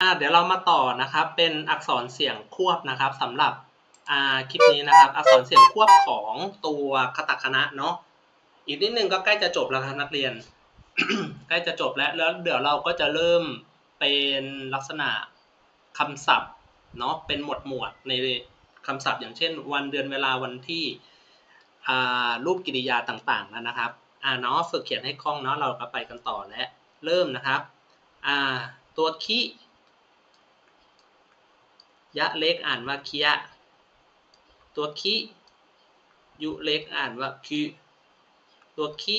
อ่าเดี๋ยวเรามาต่อนะครับ เป็นอักษรเสียงควบนะครับสำหรับอ่าคลิปนี้นะครับ อักษรเสียงควบของตัวคตคณะเนาะอีกนิดนึงก็ใกล้จะจบแล้วครับนักเรียน ใกล้จะจบแล้วแล้วเดี๋ยวเราก็จะเริ่มเป็นลักษณะคำศัพท์เนาะเป็นหมวดหมวดในคำศัพท์ อย่างเช่น วันเดือนเวลาวันที่อ่ารูปกิริยาต่างๆแล้วนะครับอ่าเนาะฝึกเขียนให้คล่องเนาะเราก็ไปกันต่อและเริ่มนะครับอ่าตัวคิ ยะเล็กอ่านว่าคิยะ ตัวคิยุเล็กอ่านว่าคิตัวคิ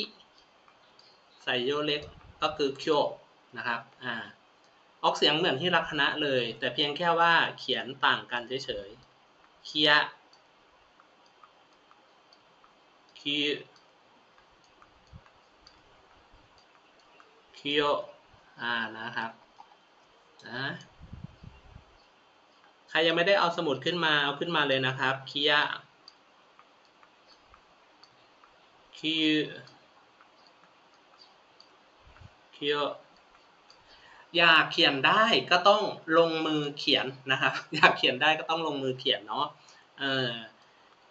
ใส่โยเล็กก็คือคิโอนะครับ อ่า ออกเสียงเหมือนที่ลักษณะเลย แต่เพียงแค่ว่าเขียนต่างกันเฉยๆคิยะคิคิโออ่า นะครับ นะ ใครยังไม่ได้เอาสมุดขึ้นมาเอาขึ้นมาเลยนะครับคิยะคิคิโออยากเขียนได้ก็ต้องลงมือเขียนนะครับอยากเขียนได้ก็ต้องลงมือเขียนเนาะเออ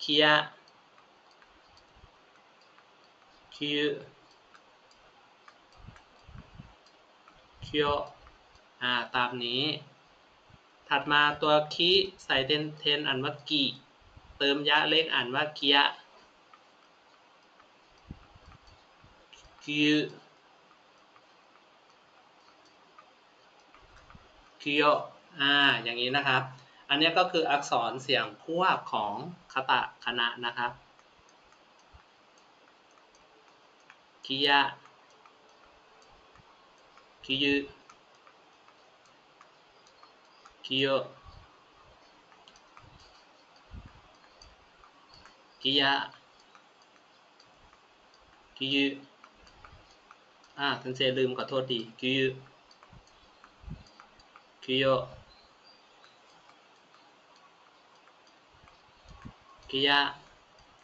คิยะคิคิโออ่าตามนี้ ถัดมาตัวคิใส่เทนเทนอ่านว่ากิเติมยะเล็กอ่านว่าเกียคิวคิโออ่า อย่างนี้นะครับ อันนี้ก็คืออักษรเสียงควบของคตะคณะนะครับคิยะคิยุ คิโยคิยะคิยุอ่าทันเซลืมขอโทษดีคิยุคิโยคิยะ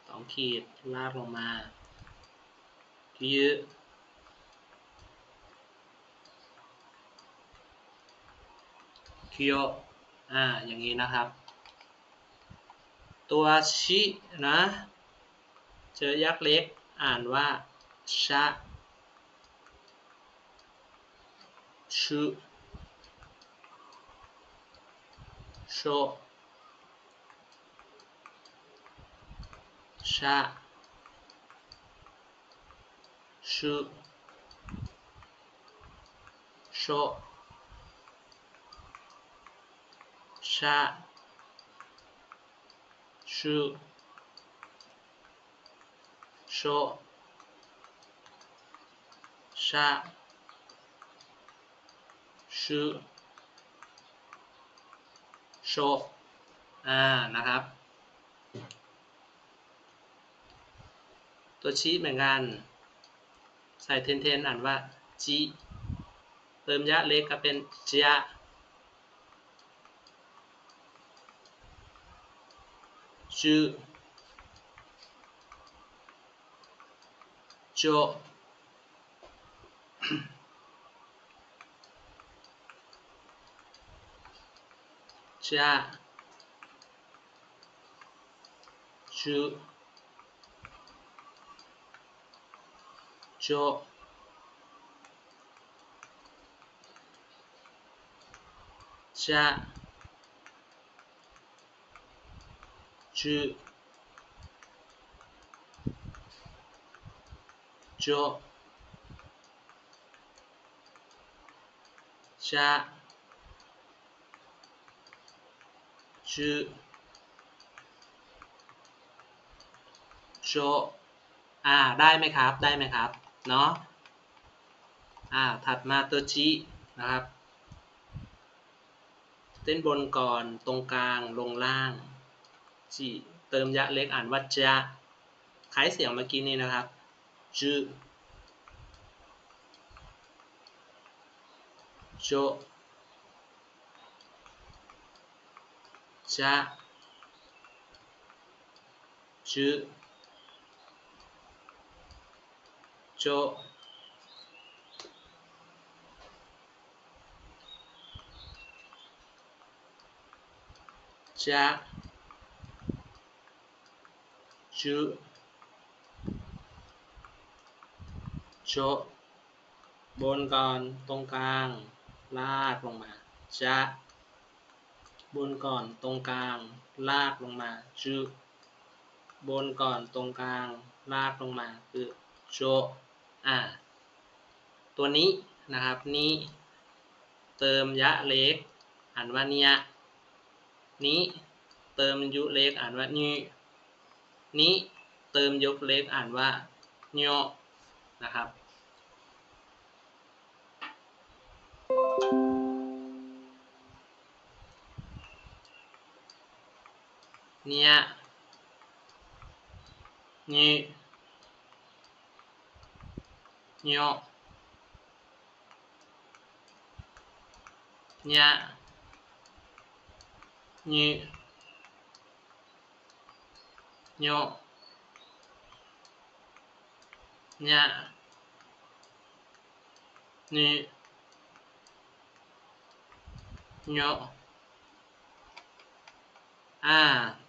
สองขีดลากลงมาคิย คิโยอ่าอย่างนี้นะครับ ตัวชินะ เจอยักษ์เล็กอ่านว่าชะชุโชชะชุโช ชาชูโชชาชูโชอ่านะครับ ตัวชี้เหมือนกัน ใส่เทนเทนอ่านว่าจีเติมยะเล็กก็เป็นจยะ 就就加就就加。 จุโจชาจุโจอ่า ได้ไหมครับ ได้ไหมครับ เนาะอ่า ถัดมาตัวจีนะครับเต้นบนก่อน ตรงกลาง ลงล่าง จีเติมยะเล็กอ่านว่าจะคล้ายเสียงเมื่อกี้นี้นะครับจืโจจะจืโจจะ จุโจบนก่อนตรงกลาง ลากลงมาจะบนก่อนตรงกลาง ลากลงมาจุบนก่อนตรงกลาง ลากลงมาคือโจอ่าตัวนี้นะครับนี้เติมยะเล็กอ่านว่าเนียนี้เติมยุเล็กอ่านว่านี้ นี้เติมยกเล็กอ่านว่าโยนะครับ เนี่ยนี่โยเนี่ยนี่ โยเนี่ยนี่โยอ่า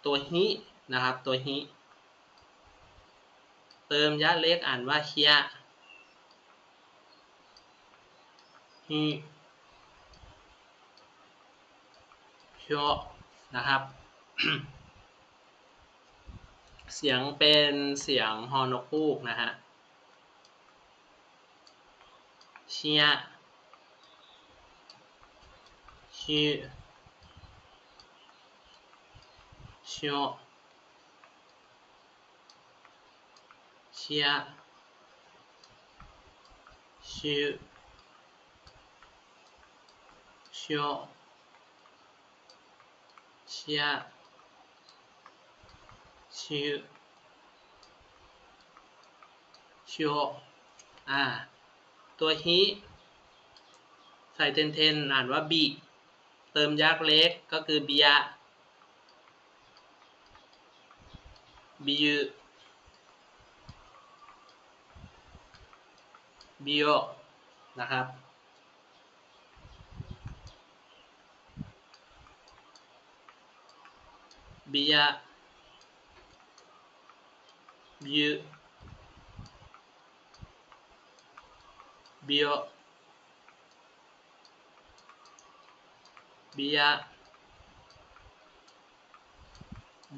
ตัวฮินะครับ ตัวฮิ เติมยะเล็กอ่านว่าเฮียฮิเฮียนะครับ เสียงเป็นเสียงฮอนกฮูกนะฮะเชียชื่อเชียชื่อชเชีย ชื่อชอ่า ตัวฮีใส่เทนเทนอ่านว่าบีเติมยักษ์เล็กก็คือเบียบิวบิโอนะครับบิยา บิวบิโอบิยาบ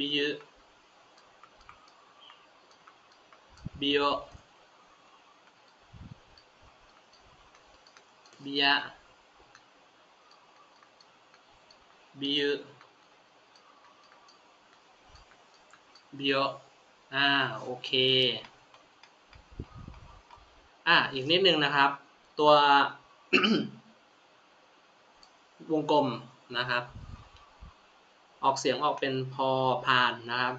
ิวบิโอ่าโอเคอะอีกนิดนึงนะครับ ตัววงกลมนะครับ ออกเสียงออกเป็นพอพานนะครับ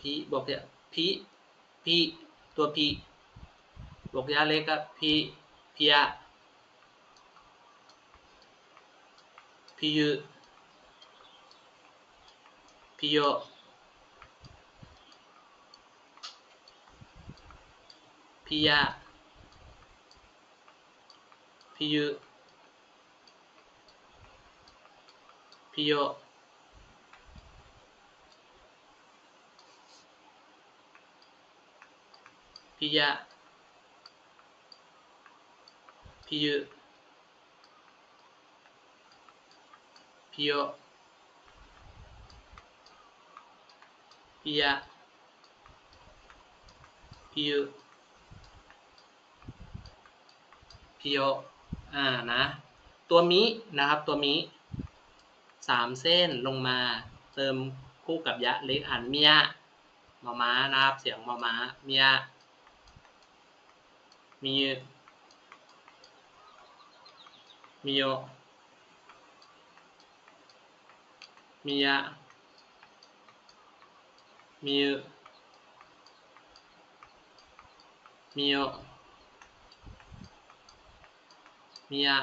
พีบอกเนี่ยพีพีตัวพีบอกยาเล็กก็พีพียพียพียพียาพียูพีโย พิยะพิยุพิโย พิโยอ่านะ ตัวมินะครับตัวมิสามเส้นลงมาเติมคู่กับยะเล็กอ่านเมียมอม้านะครับเสียงมอม้าเมียมีมีโยมียะมีมีโย มียะ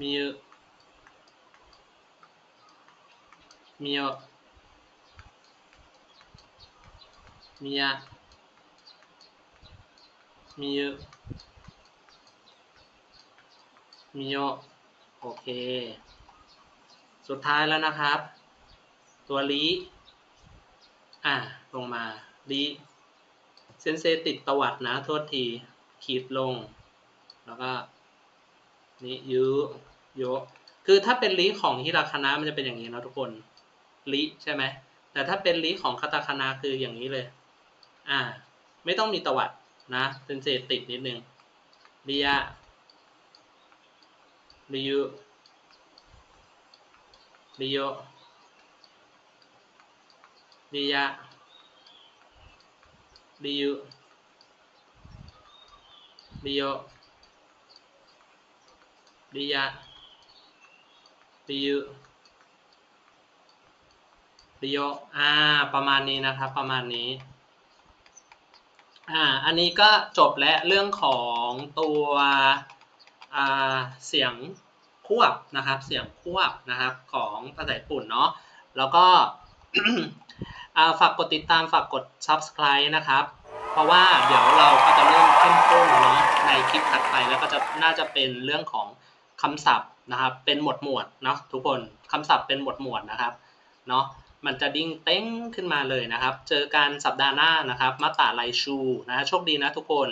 มีโยมีโยมียะมิโยมิโยโอเค สุดท้ายแล้วนะครับ ตัวลีอะ ลงมาลีเซนเซติดตวัดนะ โทษที ขีดลง แล้วก็นี่ยุโยคือถ้าเป็นลีของฮิราคานะมันจะเป็นอย่างนี้นะทุกคนลีใช่ไหมแต่ถ้าเป็นลีของคาตาคานะคืออย่างนี้เลย อ่า ไม่ต้องมีตวัดนะเซนเซติดนิดนึงริยะริยุริโยริยะริยุ ริโยริยะริยุริโยอ่า ประมาณนี้นะครับ ประมาณนี้ อ่า อันนี้ก็จบและเรื่องของตัวอ่าเสียงควบนะครับ เสียงควบนะครับ ของภาษาญี่ปุ่นเนาะ แล้วก็ฝากกดติดตามฝากกด subscribe นะครับ เพราะว่าเดี๋ยวเราก็จะเริ่มเข้มข้นเนาะในคลิปถัดไปแล้วก็จะน่าจะเป็นเรื่องของคำศัพท์นะครับ เป็นหมวดหมวดเนาะทุกคนคำศัพท์เป็นหมวดหมวดนะครับเนาะมันจะดิ้งเต้งขึ้นมาเลยนะครับ เจอกันสัปดาห์หน้านะครับมาตาไลชูนะฮะโชคดีนะทุกคน